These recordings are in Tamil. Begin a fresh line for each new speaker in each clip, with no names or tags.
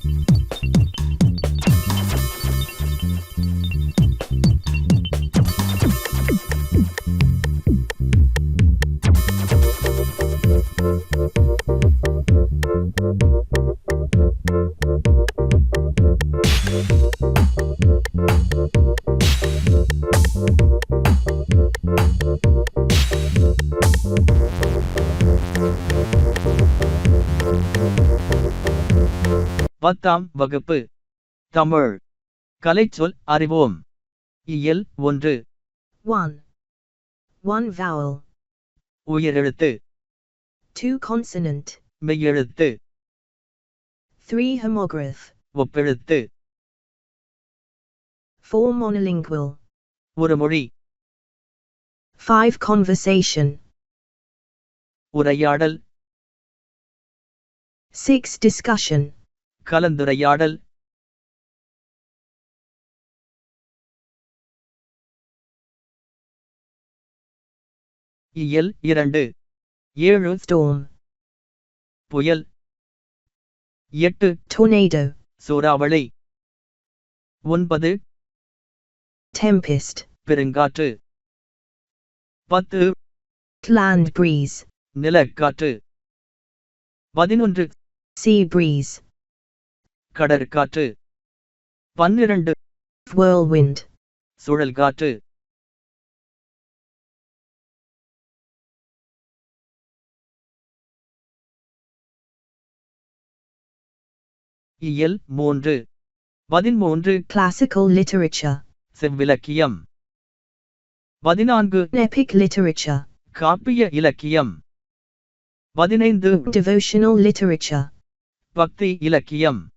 thank you பத்தாம் வகுப்பு தமிழ் கலைச்சொல் அறிவோம் இயல் ஒன்று
1. One vowel.
உயிரெழுத்து
Two consonant.
மெய்யெழுத்து
Three homograph.
ஒப்பெழுத்து
Four monolingual.
ஒரு மொழி
Five conversation.
உரையாடல்
Six discussion.
கலந்துரையாடல். இயல் இரண்டு. ஏழு.
Storm.
புயல். எட்டு.
Tornado.
சூறாவளி. ஒன்பது.
Tempest.
பெருங்காற்று. பத்து.
Land breeze.
நிலக்காற்று. பதினொன்று.
Sea breeze.
கடற்காற்று பன்னிரண்டு.
Whirlwind.
சுழல் காற்று. இயல் மூன்று. பதிமூன்று
Classical literature.
செவ்விலக்கியம். பதினான்கு.
Epic literature.
காப்பிய இலக்கியம். பதினைந்து.
Devotional literature.
பக்தி இலக்கியம்.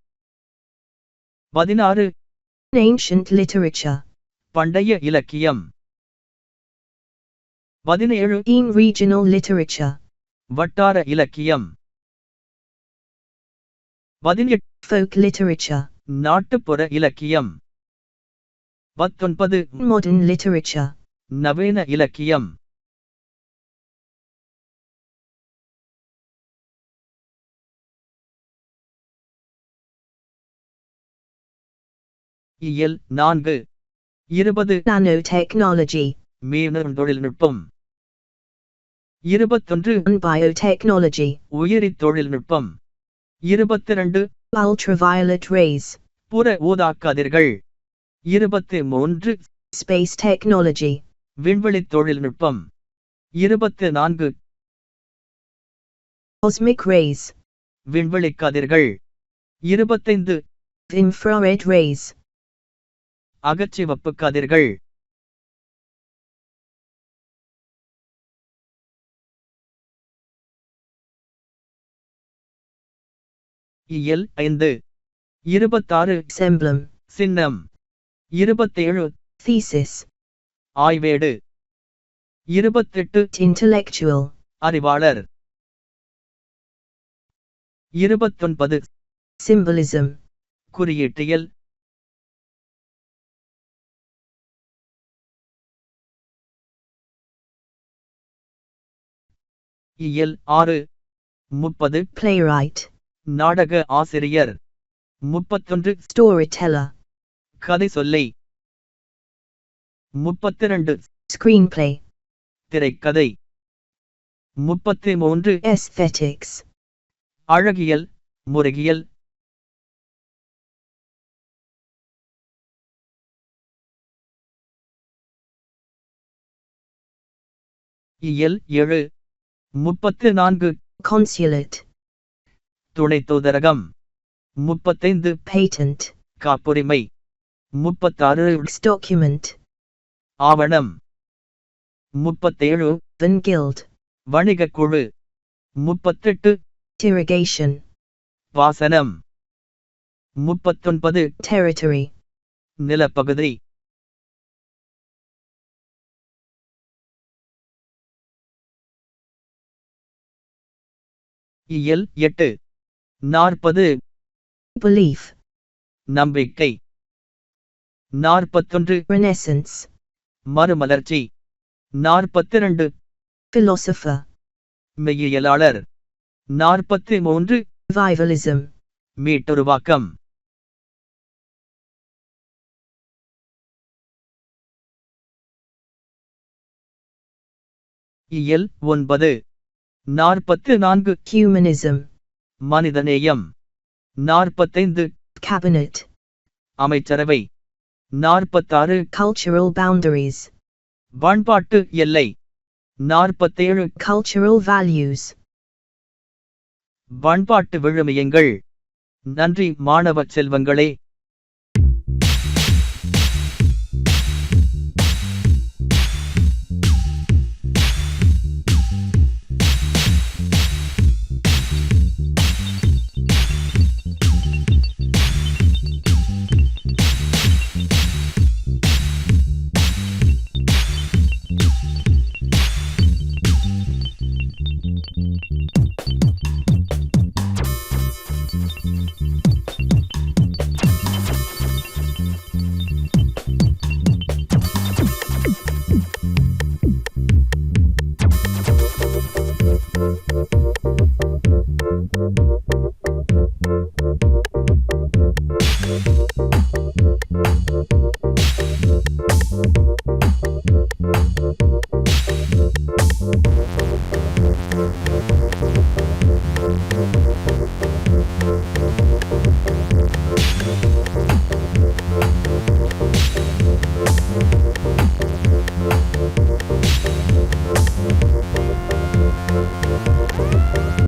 பதினாறு
Ancient literature.
பண்டைய இலக்கியம் பதினேழு
In regional literature.
வட்டார இலக்கியம் பதினெட்டு
Folk literature.
நாட்டுப்புற இலக்கியம் பத்தொன்பது
Modern literature.
நவீன இலக்கியம் இயல் நான்கு இருபது
Nanotechnology.
மீன் தொழில்நுட்பம் இருபத்தொன்று
and biotechnology.
உயிரி தொழில்நுட்பம் இருபத்திரண்டு
Ultraviolet rays.
புற ஊதாக் கதிர்கள் இருபத்தி மூன்று
Space technology.
விண்வெளி தொழில்நுட்பம் இருபத்து நான்கு
Cosmic rays.
விண்வெளி கதிர்கள் இருபத்தைந்து
Infrared rays.
அகச்சிவப்பு கதிர்கள். இயல் ஐந்து. இருபத்தாறு.
Emblem.
சின்னம். இருபத்தேழு.
Thesis.
ஆய்வேடு. இருபத்தெட்டு.
Intellectual.
அறிவாளர். இருபத்தொன்பது.
Symbolism.
குறியீட்டியல் இயல் ஆறு. முப்பது.
Playwright.
நாடக ஆசிரியர். முப்பத்தொன்று.
Storyteller.
கதை சொல்லை. முப்பத்திரண்டு.
Screenplay.
திரைக்கதை. முப்பத்தி மூன்று
Aesthetics.
அழகியல் முருகியல். இயல் ஏழு. முப்பத்து நான்கு
Consulate.
துணை தூதரகம் முப்பத்தைந்து
Patent.
காப்புரிமை முப்பத்தாறு
Document.
ஆவணம் முப்பத்தேழு
Van Guild.
வணிகக் குழு முப்பத்தெட்டு
Irrigation.
பாசனம் முப்பத்தொன்பது
Territory.
நிலப்பகுதி இயல் எட்டு. நாற்பது.
Belief.
நம்பிக்கை. நாற்பத்தொன்று.
Renaissance.
மறுமலர்ச்சி. நாற்பத்திரண்டு.
Philosopher.
மெய்யியலாளர். நாற்பத்தி மூன்று
Revivalism.
மீட்டுருவாக்கம். இயல் ஒன்பது. நாற்பத்து நான்கு.
Humanism.
மனிதநேயம். நாற்பத்தைந்து.
Cabinet.
அமைச்சரவை. நாற்பத்தாறு.
Cultural boundaries.
பண்பாட்டு எல்லை. நாற்பத்தேழு.
Cultural values.
பண்பாட்டு விழுமியங்கள். நன்றி மாணவ செல்வங்களே.